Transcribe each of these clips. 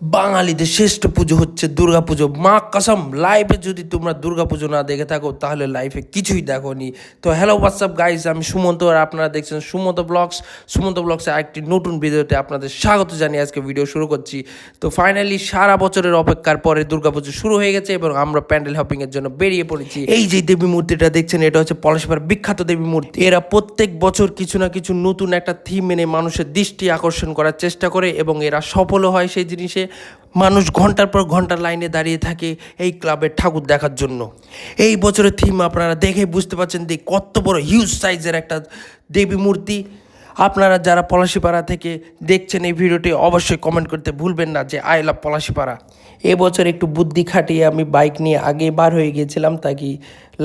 বাঙালিদের শ্রেষ্ঠ পুজো হচ্ছে দুর্গা পুজো মা কসম লাইফে যদি তোমরা দুর্গা পুজো না দেখে থাকো, তাহলে লাইফে কিছুই দেখো নি তো হ্যালো হোয়াটসঅ্যাপ গাইজ আমি সুমন্ত আর আপনারা দেখছেন সুমন্ত ব্লগস সুমন্ত ব্লগসে আরেকটি নতুন ভিডিওতে আপনাদের স্বাগত জানিয়ে আজকে ভিডিও শুরু করছি। তো ফাইনালি সারা বছরের অপেক্ষার পরে দুর্গা পুজো শুরু হয়ে গেছে এবং আমরা প্যান্ডেল হপিংয়ের জন্য বেরিয়ে পড়েছি। এই যে দেবী মূর্তিটা দেখছেন, এটা হচ্ছে পলাশপাড়ার বিখ্যাত দেবী মূর্তি। এরা প্রত্যেক বছর কিছু না কিছু নতুন একটা থিম এনে মানুষের দৃষ্টি আকর্ষণ করার চেষ্টা করে এবং এরা সফলও হয় সেই জিনিসে। মানুষ ঘণ্টার পর ঘণ্টা লাইনে দাঁড়িয়ে থাকে এই ক্লাবের ঠাকুর দেখার জন্য। এই বছরের থিম আপনারা দেখে বুঝতে পারছেন যে কত বড় হিউজ সাইজের একটা দেবী মূর্তি। আপনারা যারা পলাশিপাড়া থেকে দেখছেন এই ভিডিওটি অবশ্যই কমেন্ট করতে ভুলবেন না যে আই লাভ পলাশিপাড়া। এবছর একটু বুদ্ধি খাটিয়ে আমি বাইক নিয়ে আগে বার হয়ে গিয়েছিলাম তাকে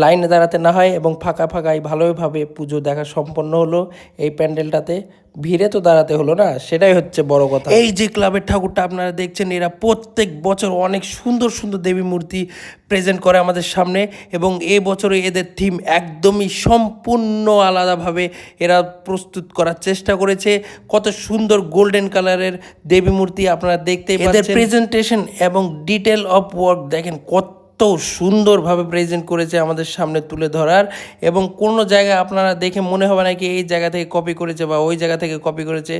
লাইনে দাঁড়াতে না হয় এবং ফাঁকা ফাঁকাই ভালোভাবে পুজো দেখা সম্পন্ন হলো এই প্যান্ডেলটাতে। ভিড়ে তো দাঁড়াতে হলো না সেটাই হচ্ছে বড় কথা। এই যে ক্লাবের ঠাকুরটা আপনারা দেখছেন এরা প্রত্যেক বছর অনেক সুন্দর সুন্দর দেবী মূর্তি প্রেজেন্ট করে আমাদের সামনে এবং এ বছরে এদের থিম একদমই সম্পূর্ণ আলাদাভাবে এরা প্রস্তুত করার চেষ্টা করেছে। কত সুন্দর গোল্ডেন কালারের দেবী মূর্তি আপনারা দেখতে এদের প্রেজেন্টেশন এবং ডিটেল অফ ওয়ার্ক দেখেন কত এত সুন্দরভাবে প্রেজেন্ট করেছে আমাদের সামনে তুলে ধরার এবং কোনো জায়গায় আপনারা দেখে মনে হবে না কি এই জায়গা থেকে কপি করেছে বা ওই জায়গা থেকে কপি করেছে।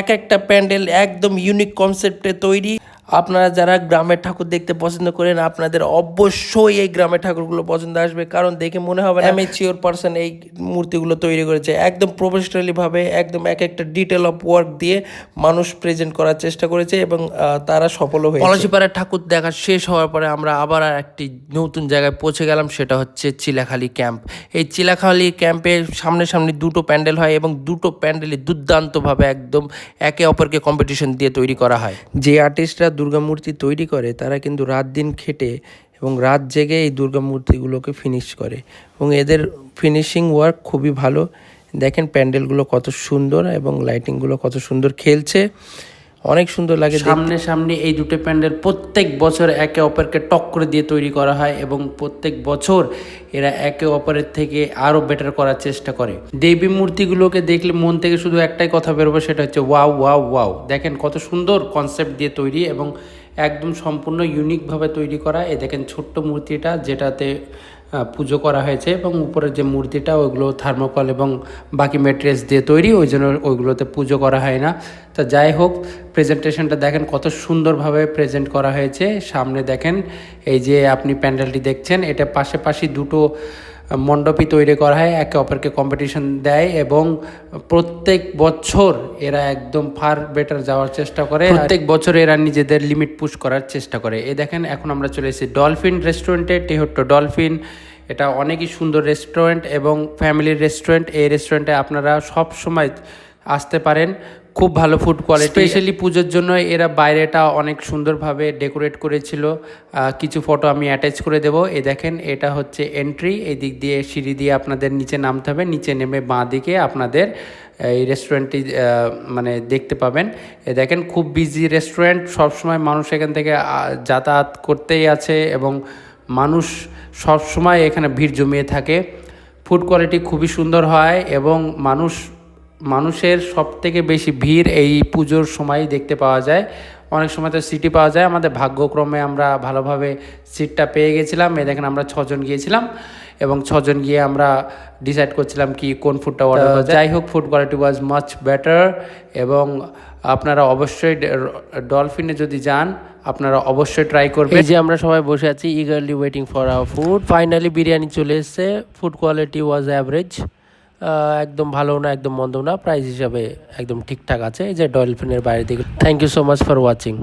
এক একটা প্যান্ডেল একদম ইউনিক কনসেপ্টে তৈরি। আপনারা যারা গ্রামের ঠাকুর দেখতে পছন্দ করেন আপনাদের অবশ্যই এই গ্রামের ঠাকুরগুলো পছন্দ আসবে। কারণ দেখে মনে হবে আমি অ্যামেচিওর পার্সন এই মূর্তিগুলো তৈরি করেছে। একদম প্রফেশনালিভাবে একদম এক একটা ডিটেল অফ ওয়ার্ক দিয়ে মানুষ প্রেজেন্ট করার চেষ্টা করেছে এবং তারা সফলও হয়েছে। পলাশিপাড়ার ঠাকুর দেখা শেষ হওয়ার পরে আমরা আবার আর একটি নতুন জায়গায় পৌঁছে গেলাম সেটা হচ্ছে চিলাখালি ক্যাম্প এই চিলাখালি ক্যাম্পে সামনে সামনে দুটো প্যান্ডেল হয় এবং দুটো প্যান্ডেলই দুর্দান্তভাবে একদম একে অপরকে কম্পিটিশন দিয়ে তৈরি করা হয়। যে আর্টিস্টরা দুর্গা মূর্তি তৈরি করে, তারা কিন্তু রাত দিন খেটে এবং রাত জেগে এই দুর্গা মূর্তিগুলোকে ফিনিশ করে। এবং এদের ফিনিশিং ওয়ার্ক খুবই ভালো। দেখেন, প্যান্ডেলগুলো কত সুন্দর এবং লাইটিংগুলো কত সুন্দর খেলছে। অনেক সুন্দর লাগে সামনে সামনে এই দুটো প্যান্ডেল প্রত্যেক বছর একে অপরকে টক্কর দিয়ে তৈরি করা হয় এবং প্রত্যেক বছর এরা একে অপরের থেকে আরও বেটার করার চেষ্টা করে। দেবী মূর্তিগুলোকে দেখলে মন থেকে শুধু একটাই কথা বেরোবে, সেটা হচ্ছে ওয়াও ওয়াও ওয়াও দেখেন কত সুন্দর কনসেপ্ট দিয়ে তৈরি এবং একদম সম্পূর্ণ ইউনিকভাবে তৈরি করা। এ দেখেন ছোট্ট মূর্তিটা যেটাতে পুজো করা হয়েছে এবং উপরের যে মূর্তিটা, ওইগুলো থার্মোকল এবং বাকি মেটেরিয়ালস দিয়ে তৈরি, ওই জন্য ওইগুলোতে পুজো করা হয় না। তা যাই হোক প্রেজেন্টেশনটা দেখেন কত সুন্দরভাবে প্রেজেন্ট করা হয়েছে। সামনে দেখেন, এই যে আপনি প্যান্ডেলটি দেখছেন, এটা পাশাপাশি দুটো মণ্ডপই তৈরি করা হয়, একে অপরকে কম্পিটিশন দেয় এবং প্রত্যেক বছর এরা একদম ফার বেটার যাওয়ার চেষ্টা করে প্রত্যেক বছর এরা নিজেদের লিমিট পুশ করার চেষ্টা করে। এ দেখেন, এখন আমরা চলে এসেছি ডলফিন রেস্টুরেন্টে টেহট্টো ডলফিন এটা অনেকই সুন্দর রেস্টুরেন্ট এবং ফ্যামিলির রেস্টুরেন্ট এই রেস্টুরেন্টে আপনারা সব সময় আসতে পারেন। খুব ভালো ফুড কোয়ালিটি স্পেশালি পুজোর জন্য এরা বাইরেটা অনেক সুন্দরভাবে ডেকোরেট করেছিল। কিছু ফটো আমি অ্যাটাচ করে দেবো। এ দেখেন, এটা হচ্ছে এন্ট্রি এই দিক দিয়ে, সিঁড়ি দিয়ে আপনাদের নিচে নামতে হবে। নিচে নেমে বাঁ দিকে আপনাদের এই রেস্টুরেন্টটি মানে দেখতে পাবেন। এ দেখেন, খুব বিজি রেস্টুরেন্ট সবসময় মানুষ এখান থেকে যাতায়াত করতেই আছে এবং মানুষ সবসময় এখানে ভিড় জমিয়ে থাকে। ফুড কোয়ালিটি খুবই সুন্দর হয় এবং মানুষ মানুষের সব থেকে বেশি ভিড় এই পুজোর সময় দেখতে পাওয়া যায়। অনেক সময় তো সিটি পাওয়া যায়। আমাদের ভাগ্যক্রমে আমরা ভালোভাবে সিটটা পেয়ে গেছিলাম। এই দেখেন আমরা ছজন গিয়েছিলাম এবং ছজন গিয়ে আমরা ডিসাইড করছিলাম কি কোন ফুডটা অর্ডার করা যাই হোক food quality was much better এবং আপনারা অবশ্যই ডলফিনে যদি যান, আপনারা অবশ্যই ট্রাই করবেন। যে আমরা সবাই বসে আছি eagerly waiting for our food finally biryani চলে এসেছে। ফুড কোয়ালিটি ওয়াজ অ্যাভারেজ একদম ভালো না, একদম মন্দ না প্রাইস হিসাবে একদম ঠিকঠাক আছে। এই যে ডলফিনের বাইরে দিকে thank you so much for watching